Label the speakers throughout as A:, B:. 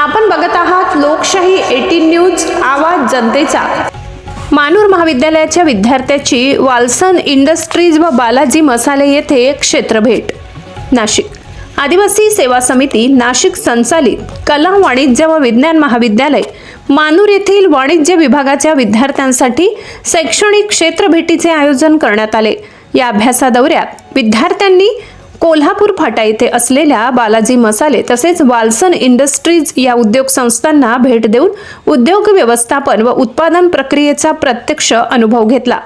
A: आपण बघत आहात लोकशाही एटीन न्यूज आवाज जनतेचा. मानूर महाविद्यालयाच्या विद्यार्थ्याची वाल्सन इंडस्ट्रीज व बालाजी मसाले येथे क्षेत्रभेट. नाशिक. आदिवासी सेवा समिती नाशिक संचालित कला वाणिज्य व विज्ञान महाविद्यालय मानूर येथील वाणिज्य विभागाच्या विद्यार्थ्यांसाठी शैक्षणिक क्षेत्रभेटीचे आयोजन करण्यात आले. या अभ्यासा दौऱ्यात विद्यार्थ्यांनी कोल्हापूर फाटा येथे असलेल्या बालाजी मसाले तसेच वाल्सन इंडस्ट्रीज या उद्योग संस्थांना भेट देऊन उद्योग व्यवस्थापन व उत्पादन प्रक्रियेचा प्रत्यक्ष अनुभव घेतला.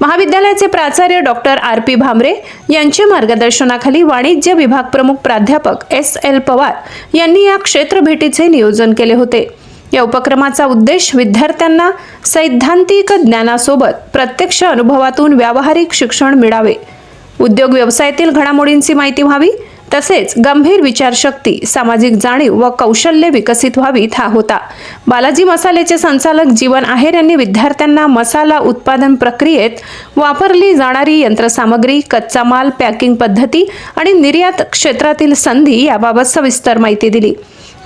A: महाविद्यालयाचे प्राचार्य डॉक्टर आर पी भामरे यांच्या मार्गदर्शनाखाली वाणिज्य विभाग प्रमुख प्राध्यापक एस एल पवार यांनी या क्षेत्र भेटीचे नियोजन केले होते. या उपक्रमाचा उद्देश विद्यार्थ्यांना सैद्धांतिक ज्ञानासोबत प्रत्यक्ष अनुभवातून व्यावहारिक शिक्षण मिळावे. उद्योग व्यवसायातील घडामोडींची माहिती व्हावी तसेच गंभीर विचारशक्ती सामाजिक जाणीव व कौशल्य विकसित व्हावीत हा होता. बालाजी मसाल्याचे संचालक जीवन आहेर यांनी विद्यार्थ्यांना मसाला उत्पादन प्रक्रियेत वापरली जाणारी यंत्रसामग्री कच्चा माल पॅकिंग पद्धती आणि निर्यात क्षेत्रातील संधी याबाबत सविस्तर माहिती दिली.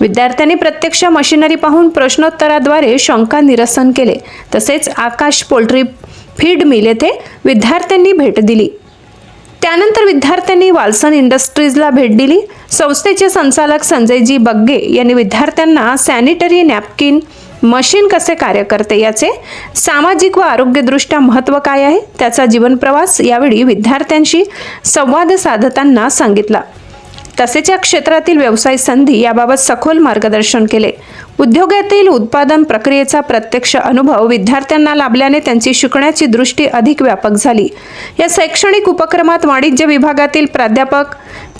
A: विद्यार्थ्यांनी प्रत्यक्ष मशिनरी पाहून प्रश्नोत्तराद्वारे शंका निरसन केले. तसेच आकाश पोल्ट्री फीड मिल येथे विद्यार्थ्यांनी भेट दिली. त्यानंतर विद्यार्थ्यांनी वालसन इंडस्ट्रीजला भेट दिली. संस्थेचे संचालक संजयजी बग्गे यांनी विद्यार्थ्यांना सॅनिटरी नॅपकिन मशीन कसे कार्य करते याचे सामाजिक व आरोग्यदृष्ट्या महत्त्व काय आहे त्याचा जीवनप्रवास यावेळी विद्यार्थ्यांशी संवाद साधताना सांगितला. तसेच या क्षेत्रातील व्यवसाय संधी याबाबत सखोल मार्गदर्शन केले. उद्योगातील उत्पादन प्रक्रियेचा प्रत्यक्ष अनुभव विद्यार्थ्यांना लाभल्याने त्यांची शिकण्याची दृष्टी अधिक व्यापक झाली. या शैक्षणिक उपक्रमात वाणिज्य विभागातील प्राध्यापक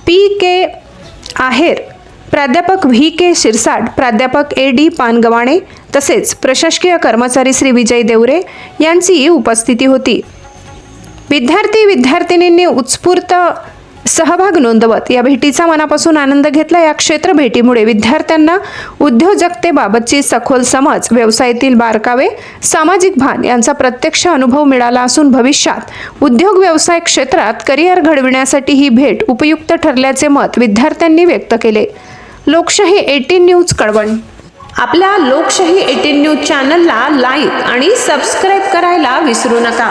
A: पी के आहेर प्राध्यापक व्ही के शिरसाट प्राध्यापक ए डी पानगवाणे तसेच प्रशासकीय कर्मचारी श्री विजय देवरे यांची उपस्थिती होती. विद्यार्थी विद्यार्थिनींनी उत्स्फूर्त सहभाग नोंदवत. या भेटीचा मनापासून आनंद घेतला. या क्षेत्र भेटीमुळे विद्यार्थ्यांना उद्योजकतेबाबतची सखोल समज व्यवसायातील बारकावे सामाजिक भान यांचा प्रत्यक्ष अनुभव मिळाला असून भविष्यात उद्योग व्यवसाय क्षेत्रात करिअर घडविण्यासाठी ही भेट उपयुक्त ठरल्याचे मत विद्यार्थ्यांनी व्यक्त केले. लोकशाही एटीन न्यूज कळवण. आपल्या लोकशाही एटीन न्यूज चॅनलला लाईक आणि सबस्क्राईब करायला विसरू नका.